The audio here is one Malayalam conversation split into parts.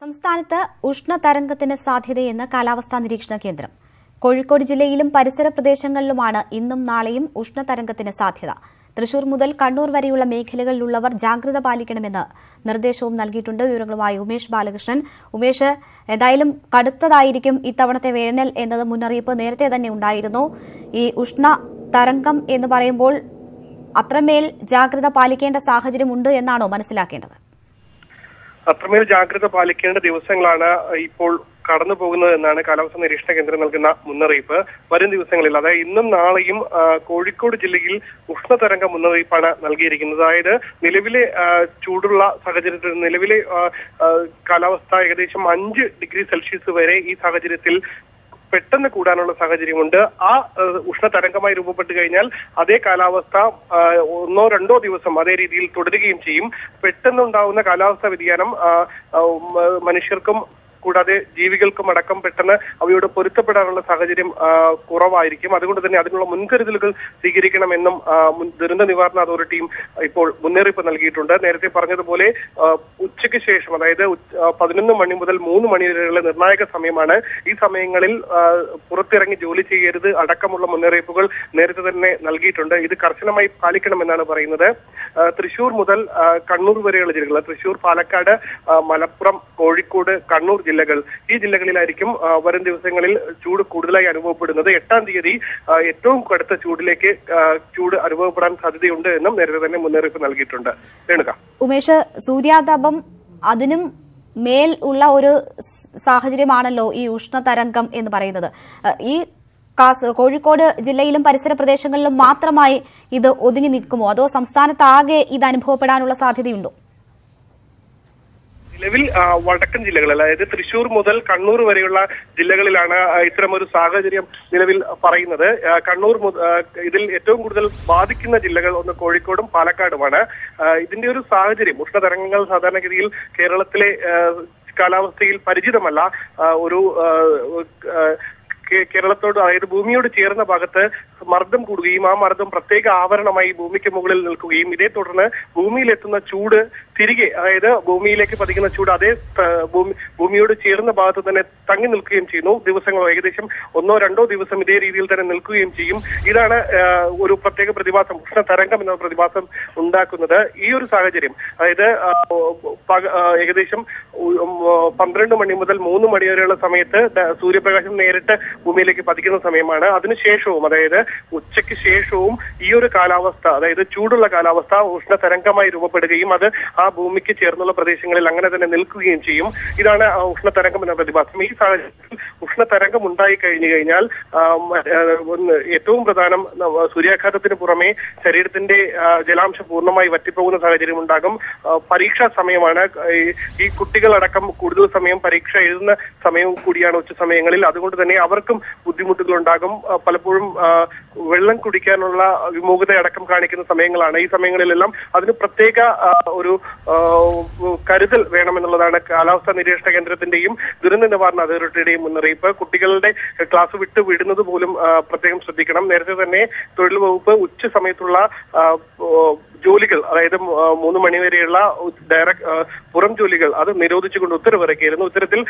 സംസ്ഥാനത്ത് ഉഷ്ണതരംഗത്തിന് സാധ്യതയെന്ന് കാലാവസ്ഥാ നിരീക്ഷണ കേന്ദ്രം. കോഴിക്കോട് ജില്ലയിലും പരിസര പ്രദേശങ്ങളിലുമാണ് ഇന്നും നാളെയും ഉഷ്ണതരംഗത്തിന് സാധ്യത. തൃശൂർ മുതൽ കണ്ണൂർ വരെയുള്ള മേഖലകളിലുള്ളവർ ജാഗ്രത പാലിക്കണമെന്ന് നിർദ്ദേശവും നൽകിയിട്ടുണ്ട്. വിവരങ്ങളുമായി ഉമേഷ് ബാലകൃഷ്ണൻ. ഉമേഷ് എന്തായാലും കടുത്തതായിരിക്കും ഇത്തവണത്തെ വേനൽ എന്നത് മുന്നറിയിപ്പ് നേരത്തെ തന്നെ ഉണ്ടായിരുന്നു. ഈ ഉഷ്ണ തരംഗം എന്ന് പറയുമ്പോൾ അത്രമേൽ ജാഗ്രത പാലിക്കേണ്ട സാഹചര്യമുണ്ട് എന്നാണോ മനസ്സിലാക്കേണ്ടത്? അത്രമേൽ ജാഗ്രത പാലിക്കേണ്ട ദിവസങ്ങളാണ് ഇപ്പോൾ കടന്നു പോകുന്നത് എന്നാണ് കാലാവസ്ഥാ നിരീക്ഷണ കേന്ദ്രം നൽകുന്ന മുന്നറിയിപ്പ്. വരും ദിവസങ്ങളിൽ അതായത് ഇന്നും നാളെയും കോഴിക്കോട് ജില്ലയിൽ ഉഷ്ണതരംഗ മുന്നറിയിപ്പാണ് നൽകിയിരിക്കുന്നത്. അതായത് നിലവിലെ ചൂടുള്ള സാഹചര്യത്തിൽ നിലവിലെ കാലാവസ്ഥ ഏകദേശം അഞ്ച് ഡിഗ്രി സെൽഷ്യസ് വരെ ഈ സാഹചര്യത്തിൽ പെട്ടെന്ന് കൂടാനുള്ള സാഹചര്യമുണ്ട്. ആ ഉഷ്ണതരംഗമായി രൂപപ്പെട്ടു കഴിഞ്ഞാൽ അതേ കാലാവസ്ഥ ഒന്നോ രണ്ടോ ദിവസം അതേ രീതിയിൽ തുടരുകയും ചെയ്യും. പെട്ടെന്നുണ്ടാവുന്ന കാലാവസ്ഥാ വ്യതിയാനം മനുഷ്യർക്കും കൂടാതെ ജീവികൾക്കും അടക്കം പെട്ടെന്ന് അവയോട് പൊരുത്തപ്പെടാനുള്ള സാഹചര്യം കുറവായിരിക്കും. അതുകൊണ്ട് തന്നെ അതിനുള്ള മുൻകരുതലുകൾ സ്വീകരിക്കണമെന്നും ദുരന്ത നിവാരണ അതോറിറ്റിയും ഇപ്പോൾ മുന്നറിയിപ്പ് നൽകിയിട്ടുണ്ട്. നേരത്തെ പറഞ്ഞതുപോലെ ഉച്ചയ്ക്ക് ശേഷം അതായത് പതിനൊന്ന് മണി മുതൽ മൂന്ന് മണി വരെയുള്ള നിർണായക സമയമാണ്. ഈ സമയങ്ങളിൽ പുറത്തിറങ്ങി ജോലി ചെയ്യരുത് അടക്കമുള്ള മുന്നറിയിപ്പുകൾ നേരത്തെ തന്നെ നൽകിയിട്ടുണ്ട്. ഇത് കർശനമായി പാലിക്കണമെന്നാണ് പറയുന്നത്. തൃശൂർ മുതൽ കണ്ണൂർ വരെയുള്ള ജില്ലകൾ തൃശൂർ പാലക്കാട് മലപ്പുറം കോഴിക്കോട് കണ്ണൂർ ജില്ലകൾ. ഈ ജില്ലകളിലായിരിക്കും വരും ദിവസങ്ങളിൽ ചൂട് കൂടുതലായി അനുഭവപ്പെടുന്നത്. എട്ടാം തീയതി ഏറ്റവും കടുത്ത ചൂടിലേക്ക് ചൂട് അനുഭവപ്പെടാൻ സാധ്യതയുണ്ട് എന്നും നേരത്തെ തന്നെ മുന്നറിയിപ്പ് നൽകിയിട്ടുണ്ട്. രേണുക. ഉമേഷ് സൂര്യാതാപം അതിനും മേൽ ഉള്ള ഒരു സാഹചര്യമാണല്ലോ ഈ ഉഷ്ണതരംഗം എന്ന് പറയുന്നത്. ഈ കാസ് കോഴിക്കോട് ജില്ലയിലും പരിസര പ്രദേശങ്ങളിലും മാത്രമായി ഇത് ഒതുങ്ങി നിൽക്കുമോ? അതോ സംസ്ഥാനത്താകെ ഇത് അനുഭവപ്പെടാനുള്ള സാധ്യതയുണ്ടോ? നിലവിൽ വടക്കൻ ജില്ലകൾ അതായത് തൃശൂർ മുതൽ കണ്ണൂർ വരെയുള്ള ജില്ലകളിലാണ് ഇത്തരം ഇത്തരമൊരു സാഹചര്യം നിലവിൽ പറയുന്നത്. കണ്ണൂർ ഇതിൽ ഏറ്റവും കൂടുതൽ ബാധിക്കുന്ന ജില്ലകൾ ഒന്ന് കോഴിക്കോടും പാലക്കാടുമാണ്. ഇതിന്റെ ഒരു സാഹചര്യം ഉഷ്ണതരംഗങ്ങൾ സാധാരണഗതിയിൽ കേരളത്തിലെ കാലാവസ്ഥയിൽ പരിചിതമല്ല. ഒരു കേരളത്തോട് അതായത് ഭൂമിയോട് ചേർന്ന ഭാഗത്ത് മർദ്ദം കൂടുകയും ആ മർദ്ദം പ്രത്യേക ആവരണമായി ഭൂമിക്ക് മുകളിൽ നിൽക്കുകയും ഇതേ തുടർന്ന് ഭൂമിയിലെത്തുന്ന ചൂട് തിരികെ അതായത് ഭൂമിയിലേക്ക് പതിക്കുന്ന ചൂട് അതേ ഭൂമി ഭൂമിയോട് ചേർന്ന ഭാഗത്ത് തന്നെ തങ്ങി നിൽക്കുകയും ചെയ്യുന്നു. ദിവസങ്ങൾ ഏകദേശം ഒന്നോ രണ്ടോ ദിവസം ഇതേ രീതിയിൽ തന്നെ നിൽക്കുകയും ചെയ്യും. ഇതാണ് ഒരു പ്രത്യേക പ്രതിഭാസം ഉഷ്ണ തരംഗം എന്ന പ്രതിഭാസം ഉണ്ടാക്കുന്നത്. ഈ ഒരു സാഹചര്യം അതായത് ഏകദേശം പന്ത്രണ്ട് മണി മുതൽ മൂന്ന് മണി വരെയുള്ള സമയത്ത് സൂര്യപ്രകാശം നേരിട്ട് ഭൂമിയിലേക്ക് പതിക്കുന്ന സമയമാണ്. അതിനുശേഷവും അതായത് ഉച്ചയ്ക്ക് ശേഷവും ഈ ഒരു കാലാവസ്ഥ അതായത് ചൂടുള്ള കാലാവസ്ഥ ഉഷ്ണതരംഗമായി രൂപപ്പെടുകയും അത് ആ ഭൂമിക്ക് ചേർന്നുള്ള പ്രദേശങ്ങളിൽ അങ്ങനെ തന്നെ നിൽക്കുകയും ചെയ്യും. ഇതാണ് ഉഷ്ണതരംഗം എന്ന പ്രതിഭാസം. ഈ സാഹചര്യത്തിൽ ഉഷ്ണതരംഗം ഉണ്ടായി കഴിഞ്ഞു കഴിഞ്ഞാൽ ഏറ്റവും പ്രധാനം സൂര്യാഘാതത്തിന് പുറമെ ശരീരത്തിന്റെ ജലാംശം പൂർണമായി വറ്റിപ്പോകുന്ന സാഹചര്യം ഉണ്ടാകും. പരീക്ഷാ സമയമാണ്. ഈ കുട്ടികളടക്കം കൂടുതൽ സമയം പരീക്ഷ എഴുതുന്ന സമയവും കൂടിയാണ് ഉച്ച സമയങ്ങളിൽ. അതുകൊണ്ട് തന്നെ അവർക്കും ബുദ്ധിമുട്ടുകൾ ഉണ്ടാകും പലപ്പോഴും വെള്ളം കുടിക്കാനുള്ള വിമുഖത അടക്കം കാണിക്കുന്ന സമയങ്ങളാണ് ഈ സമയങ്ങളിലെല്ലാം. അതിന് പ്രത്യേക ഒരു കരുതൽ വേണമെന്നുള്ളതാണ് കാലാവസ്ഥാ നിരീക്ഷണ കേന്ദ്രത്തിന്റെയും ദുരന്ത നിവാരണ അതോറിറ്റിയുടെയും മുന്നറിയിപ്പ്. കുട്ടികളുടെ ക്ലാസ് വിട്ട് വിടുന്നത് പോലും പ്രത്യേകം ശ്രദ്ധിക്കണം. നേരത്തെ തന്നെ തൊഴിൽ വകുപ്പ് ഉച്ച സമയത്തുള്ള ജോലികൾ അതായത് മൂന്ന് മണിവരെയുള്ള ഡയറക്ട് പുറം ജോലികൾ അത് നിരോധിച്ചുകൊണ്ട് ഉത്തരവിറക്കിയിരുന്നു. ഇത്തരത്തിൽ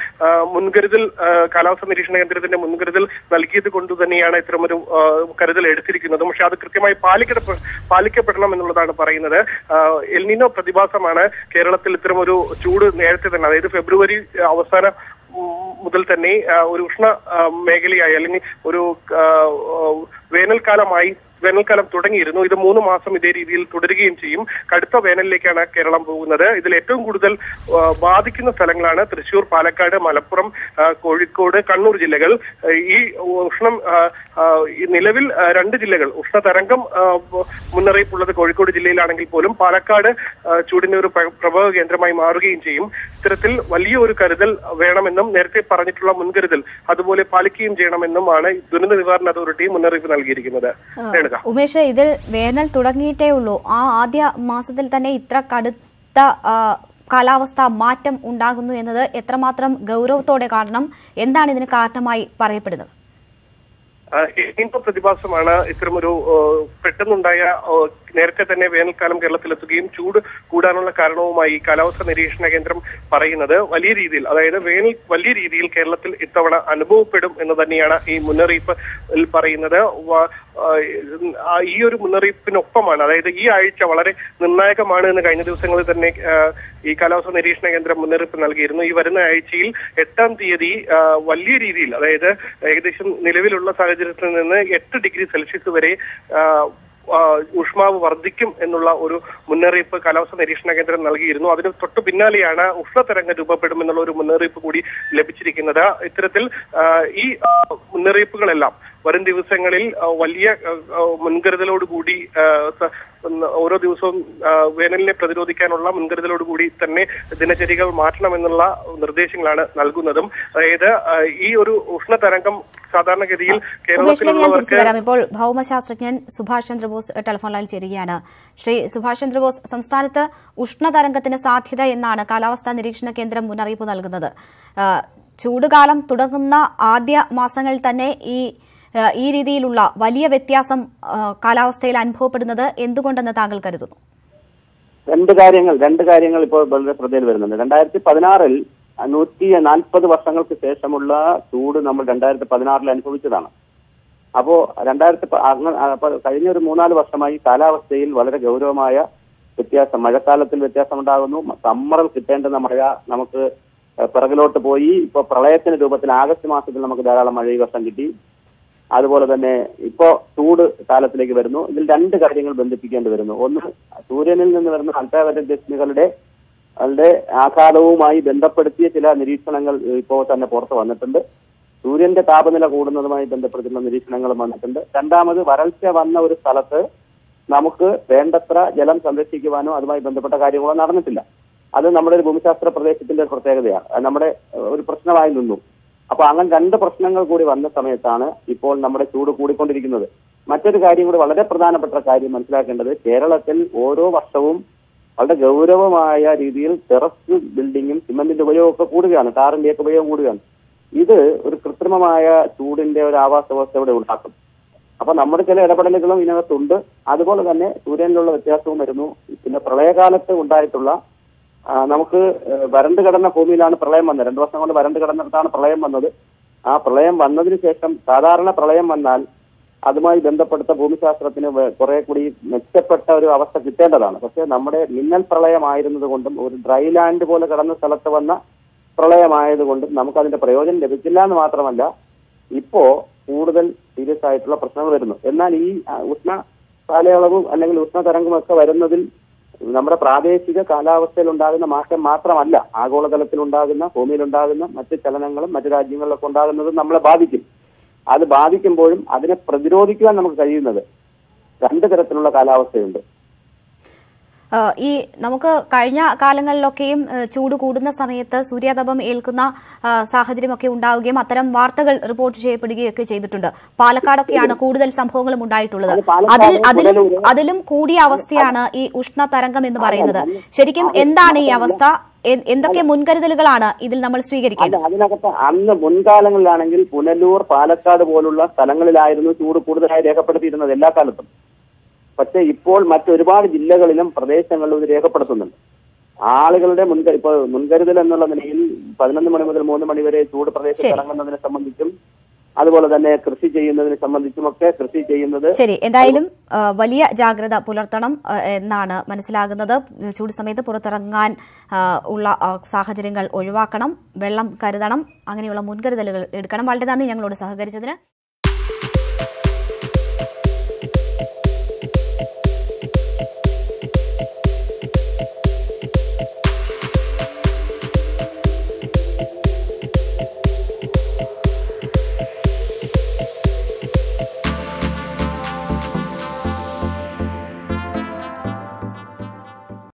മുൻകരുതൽ കാലാവസ്ഥ നിരീക്ഷണ കേന്ദ്രത്തിന്റെ മുൻകരുതൽ നൽകിയത് കൊണ്ട് തന്നെയാണ് ഇത്തരമൊരു കരുതൽ എടുത്തിരിക്കുന്നത്. പക്ഷെ അത് കൃത്യമായി പാലിക്കട പാലിക്കപ്പെടണം എന്നുള്ളതാണ് പറയുന്നത്. എൽനിനോ പ്രതിഭാസമാണ് കേരളത്തിൽ ഇത്തരമൊരു ചൂട് നേരത്തെ തന്നെ അതായത് ഫെബ്രുവരി അവസാന മുതൽ തന്നെ ഒരു ഉഷ്ണ മേഖലയായി അല്ലെങ്കിൽ ഒരു വേനൽക്കാലമായി വേനൽക്കാലം തുടങ്ങിയിരുന്നു. ഇത് മൂന്ന് മാസം ഇതേ രീതിയിൽ തുടരുകയും ചെയ്യും. കടുത്ത വേനലിലേക്കാണ് കേരളം പോകുന്നത്. ഇതിൽ ഏറ്റവും കൂടുതൽ ബാധിക്കുന്ന സ്ഥലങ്ങളാണ് തൃശൂർ പാലക്കാട് മലപ്പുറം കോഴിക്കോട് കണ്ണൂർ ജില്ലകൾ. ഈ ഉഷ്ണം നിലവിൽ രണ്ട് ജില്ലകൾ. ഉഷ്ണതരംഗം തരംഗം മുന്നറിയിപ്പുള്ളത് കോഴിക്കോട് ജില്ലയിലാണെങ്കിൽ പോലും പാലക്കാട് ചൂടിന്റെ ഒരു പ്ര- പ്രഭവ കേന്ദ്രമായി മാറുകയും ചെയ്യും. ഇത്തരത്തിൽ വലിയ ഒരു കരുതൽ വേണമെന്നും നേരത്തെ പറഞ്ഞിട്ടുള്ള മുൻകരുതൽ അതുപോലെ പാലിക്കുകയും ചെയ്യണമെന്നുമാണ് ദുരന്ത നിവാരണ അതോറിറ്റി മുന്നറിയിപ്പ് നൽകിയിരിക്കുന്നത്. രേണുക ഉമേഷ് ഇതിൽ വേനൽ തുടങ്ങിയിട്ടേ ഉള്ളൂ. ആ ആദ്യ മാസത്തിൽ തന്നെ ഇത്ര കടുത്ത കാലാവസ്ഥ മാറ്റം ഉണ്ടാകുന്നു എന്നത് എത്രമാത്രം ഗൗരവത്തോടെ കാണണം? എന്താണ് ഇതിന് കാരണമായി പറയപ്പെടുന്നത്? എൽനിനോ പ്രതിഭാസമാണ് ഇത്തരമൊരു ഒരു പെട്ടെന്നുണ്ടായ നേരത്തെ തന്നെ വേനൽക്കാലം കേരളത്തിലെത്തുകയും ചൂട് കൂടാനുള്ള കാരണവുമായി കാലാവസ്ഥാ നിരീക്ഷണ കേന്ദ്രം പറയുന്നത് വലിയ രീതിയിൽ അതായത് വേനൽ വലിയ രീതിയിൽ കേരളത്തിൽ ഇത്തവണ അനുഭവപ്പെടും എന്ന് തന്നെയാണ് ഈ മുന്നറിയിപ്പ് പറയുന്നത്. ഈ ഒരു മുന്നറിയിപ്പിനൊപ്പമാണ്. അതായത് ഈ ആഴ്ച വളരെ നിർണായകമാണ് എന്ന് കഴിഞ്ഞ ദിവസങ്ങളിൽ തന്നെ ഈ കാലാവസ്ഥാ നിരീക്ഷണ കേന്ദ്രം മുന്നറിയിപ്പ് നൽകിയിരുന്നു. ഈ വരുന്ന ആഴ്ചയിൽ എട്ടാം തീയതി വലിയ രീതിയിൽ അതായത് ഏകദേശം നിലവിലുള്ള സാഹചര്യത്തിൽ നിന്ന് എട്ട് ഡിഗ്രി സെൽഷ്യസ് വരെ ഊഷ്മാവ് വർദ്ധിക്കും എന്നുള്ള ഒരു മുന്നറിയിപ്പ് കാലാവസ്ഥാ നിരീക്ഷണ കേന്ദ്രം നൽകിയിരുന്നു. അതിന് തൊട്ടു പിന്നാലെയാണ് ഉഷ്ണതരംഗം രൂപപ്പെടുമെന്നുള്ള ഒരു മുന്നറിയിപ്പ് കൂടി ലഭിച്ചിരിക്കുന്നത്. ഇത്തരത്തിൽ ഈ മുന്നറിയിപ്പുകളെല്ലാം വരും ദിവസങ്ങളിൽ വലിയ മുൻകരുതലോടുകൂടി ഓരോ ദിവസവും വേനലിനെ പ്രതിരോധിക്കാനുള്ള മുൻകരുതലോടുകൂടി തന്നെ ദിനചര്യകൾ മാറ്റണമെന്നുള്ള നിർദ്ദേശങ്ങളാണ് നൽകുന്നതും. അതായത് ഈ ഒരു ഉഷ്ണതരംഗം സാധാരണഗതിയിൽ കേരളത്തിൽ ഇപ്പോൾ ഭൗമശാസ്ത്രജ്ഞൻ സുഭാഷ് ചന്ദ്രബോസ് ടെലിഫോൺ ലൈൻ ചേരുകയാണ്. ശ്രീ സുഭാഷ് ചന്ദ്രബോസ് സംസ്ഥാനത്ത് ഉഷ്ണതരംഗത്തിന് സാധ്യത എന്നാണ് കാലാവസ്ഥാ നിരീക്ഷണ കേന്ദ്രം മുന്നറിയിപ്പ് നൽകുന്നത്. ചൂടുകാലം തുടങ്ങുന്ന ആദ്യ മാസങ്ങളിൽ തന്നെ ഈ ഈ രീതിയിലുള്ള വലിയ വ്യത്യാസം കാലാവസ്ഥയിൽ അനുഭവപ്പെടുന്നത് എന്തുകൊണ്ടെന്ന് താങ്കൾ കരുതുന്നു? രണ്ട് കാര്യങ്ങൾ രണ്ട് കാര്യങ്ങൾ ഇപ്പോൾ വളരെ ശ്രദ്ധയിൽ വരുന്നുണ്ട്. രണ്ടായിരത്തി പതിനാറിൽ നൂറ്റി നാൽപ്പത് വർഷങ്ങൾക്ക് ശേഷമുള്ള ചൂട് നമ്മൾ രണ്ടായിരത്തി പതിനാറിൽ അനുഭവിച്ചതാണ്. അപ്പോ രണ്ടായിരത്തി കഴിഞ്ഞ ഒരു മൂന്നാൽ വർഷമായി കാലാവസ്ഥയിൽ വളരെ ഗൗരവമായ വ്യത്യാസം മഴക്കാലത്തിൽ വ്യത്യാസം ഉണ്ടാകുന്നു സമ്മറിൽ കിട്ടേണ്ടുന്ന മഴ നമുക്ക് പിറകിലോട്ട് പോയി. ഇപ്പൊ പ്രളയത്തിന്റെ രൂപത്തിൽ ആഗസ്റ്റ് മാസത്തിൽ നമുക്ക് ധാരാളം മഴ ഈ വർഷം കിട്ടി. അതുപോലെ തന്നെ ഇപ്പോ ചൂട് കാലത്തിലേക്ക് വരുന്നു. ഇതിൽ രണ്ട് കാര്യങ്ങൾ ബന്ധിപ്പിക്കേണ്ടി വരുന്നു. ഒന്ന് സൂര്യനിൽ നിന്ന് വരുന്ന അൾട്രാവയലറ്റ് അവരുടെ ആഘാതവുമായി ബന്ധപ്പെടുത്തിയ ചില നിരീക്ഷണങ്ങൾ ഇപ്പോ തന്നെ പുറത്ത് വന്നിട്ടുണ്ട്. സൂര്യന്റെ താപനില കൂടുന്നതുമായി ബന്ധപ്പെടുത്തുന്ന നിരീക്ഷണങ്ങളും വന്നിട്ടുണ്ട്. രണ്ടാമത് വരൾച്ച വന്ന ഒരു സ്ഥലത്ത് നമുക്ക് വേണ്ടത്ര ജലം സംരക്ഷിക്കുവാനോ അതുമായി ബന്ധപ്പെട്ട കാര്യങ്ങളോ നടന്നിട്ടില്ല. അത് നമ്മുടെ ഒരു ഭൂമിശാസ്ത്ര പ്രദേശത്തിന്റെ ഒരു പ്രത്യേകതയാണ്. നമ്മുടെ ഒരു പ്രശ്നമായി നിന്നു. അപ്പൊ അങ്ങനെ രണ്ട് പ്രശ്നങ്ങൾ കൂടി വന്ന സമയത്താണ് ഇപ്പോൾ നമ്മുടെ ചൂട് കൂടിക്കൊണ്ടിരിക്കുന്നത്. മറ്റൊരു കാര്യം കൂടി വളരെ പ്രധാനപ്പെട്ട കാര്യം മനസ്സിലാക്കേണ്ടത് കേരളത്തിൽ ഓരോ വർഷവും വളരെ ഗൗരവമായ രീതിയിൽ ടെറസ് ബിൽഡിങ്ങും സിമന്റിന്റെ ഉപയോഗമൊക്കെ കൂടുകയാണ് ടാറിന്റെ ഒക്കെ ഉപയോഗം കൂടുകയാണ്. ഇത് ഒരു കൃത്രിമമായ ചൂടിന്റെ ഒരു ആവാസ വ്യവസ്ഥ ഇവിടെ ഉണ്ടാക്കും. അപ്പൊ നമ്മുടെ ചില ഇടപെടലുകളും ഇതിനകത്തുണ്ട്. അതുപോലെ തന്നെ സൂര്യനിലുള്ള വ്യത്യാസവും വരുന്നു. പിന്നെ പ്രളയകാലത്ത് ഉണ്ടായിട്ടുള്ള നമുക്ക് വരണ്ട് കിടന്ന ഭൂമിയിലാണ് പ്രളയം വന്നത്. രണ്ടു വർഷം കൊണ്ട് വരണ്ട് കിടന്നിടത്താണ് പ്രളയം വന്നത്. ആ പ്രളയം വന്നതിന് ശേഷം സാധാരണ പ്രളയം വന്നാൽ അതുമായി ബന്ധപ്പെടുത്ത ഭൂമിശാസ്ത്രത്തിന് കുറെ കൂടി മെച്ചപ്പെട്ട ഒരു അവസ്ഥ കിട്ടേണ്ടതാണ്. പക്ഷേ നമ്മുടെ മിന്നൽ പ്രളയമായിരുന്നത് കൊണ്ടും ഒരു ഡ്രൈ ലാൻഡ് പോലെ കിടന്ന സ്ഥലത്ത് വന്ന പ്രളയമായതുകൊണ്ടും നമുക്കതിന്റെ പ്രയോജനം ലഭിച്ചില്ല എന്ന് മാത്രമല്ല ഇപ്പോ കൂടുതൽ സീരിയസ് ആയിട്ടുള്ള പ്രശ്നങ്ങൾ വരുന്നു. എന്നാൽ ഈ ഉഷ്ണ കാലയളവും അല്ലെങ്കിൽ ഉഷ്ണതരംഗമൊക്കെ വരുന്നതിൽ നമ്മുടെ പ്രാദേശിക കാലാവസ്ഥയിൽ ഉണ്ടാകുന്ന മാറ്റം മാത്രമല്ല ആഗോളതലത്തിൽ ഉണ്ടാകുന്ന ഭൂമിയിൽ ഉണ്ടാകുന്ന മറ്റ് ചലനങ്ങളും മറ്റു രാജ്യങ്ങളിലൊക്കെ ഉണ്ടാകുന്നതും നമ്മളെ ബാധിക്കും. അത് ബാധിക്കുമ്പോഴും അതിനെ പ്രതിരോധിക്കുവാൻ നമുക്ക് കഴിയുന്നത് രണ്ട് തരത്തിലുള്ള കാലാവസ്ഥയുണ്ട്. ഈ നമുക്ക് കഴിഞ്ഞ കാലങ്ങളിലൊക്കെയും ചൂട് കൂടുന്ന സമയത്ത് സൂര്യാതപം ഏൽക്കുന്ന സാഹചര്യമൊക്കെ ഉണ്ടാവുകയും അത്തരം വാർത്തകൾ റിപ്പോർട്ട് ചെയ്യപ്പെടുകയൊക്കെ ചെയ്തിട്ടുണ്ട്. പാലക്കാടൊക്കെയാണ് കൂടുതൽ സംഭവങ്ങളും ഉണ്ടായിട്ടുള്ളത്. അത് അതിൽ അതിലും അതിലും കൂടിയ അവസ്ഥയാണ് ഈ ഉഷ്ണ തരംഗം എന്ന് പറയുന്നത്. ശരിക്കും എന്താണ് ഈ അവസ്ഥ? എന്തൊക്കെ മുൻകരുതലുകളാണ് ഇതിൽ നമ്മൾ സ്വീകരിക്കുന്നത് സ്വീകരിക്കേണ്ടത് അതിനകത്ത് അന്ന് മുൻകാലങ്ങളിലാണെങ്കിൽ പുനലൂർ പാലക്കാട് പോലുള്ള സ്ഥലങ്ങളിലായിരുന്നു ചൂട് കൂടുതലായി രേഖപ്പെടുത്തിയിരുന്നത് എല്ലാ കാലത്തും. പക്ഷെ ഇപ്പോൾ മറ്റൊരുപാട് ജില്ലകളിലും പ്രദേശങ്ങളിലും ഇത് രേഖപ്പെടുത്തുന്നുണ്ട്. ആളുകളുടെ മുൻകരു ഇപ്പോൾ മുൻകരുതൽ എന്നുള്ള നിലയിൽ പതിനൊന്ന് മണി മുതൽ മൂന്ന് മണി വരെ ചൂട് പ്രദേശത്ത്. ഇറങ്ങുന്നതിനെ സംബന്ധിച്ചും അതുപോലെ തന്നെ കൃഷി ചെയ്യുന്നതിനെ സംബന്ധിച്ചുമൊക്കെ കൃഷി ചെയ്യുന്നത് ശരി. എന്തായാലും വലിയ ജാഗ്രത പുലർത്തണം എന്നാണ് മനസ്സിലാകുന്നത്. ചൂട് സമയത്ത് പുറത്തിറങ്ങാൻ ഉള്ള സാഹചര്യങ്ങൾ ഒഴിവാക്കണം വെള്ളം കരുതണം അങ്ങനെയുള്ള മുൻകരുതലുകൾ എടുക്കണം. വളരെ നന്ദി ഞങ്ങളോട് സഹകരിച്ചതിന്.